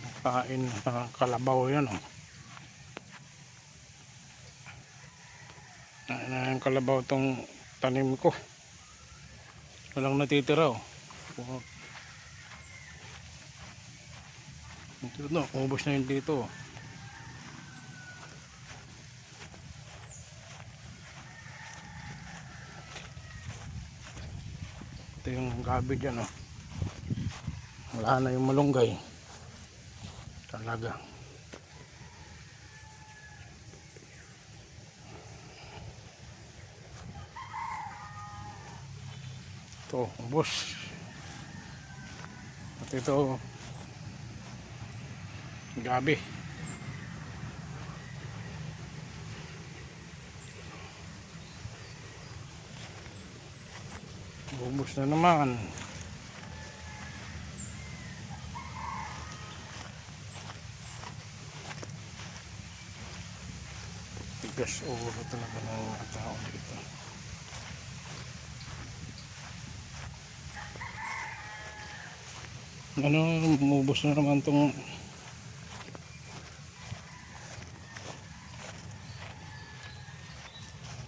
pinakain ng kalabaw yan oh. Na, na yung kalabaw tong tanim ko. Walang natitira oh. Ito no, ubos na yun dito. oh. Ito yung gabi dyan oh. Wala na yung malunggay. Talaga. Ito, ubos. At ito, gabi. Ubos na naman. Tigas ulo talaga ng mga tao dito. Ano, umubos na naman tong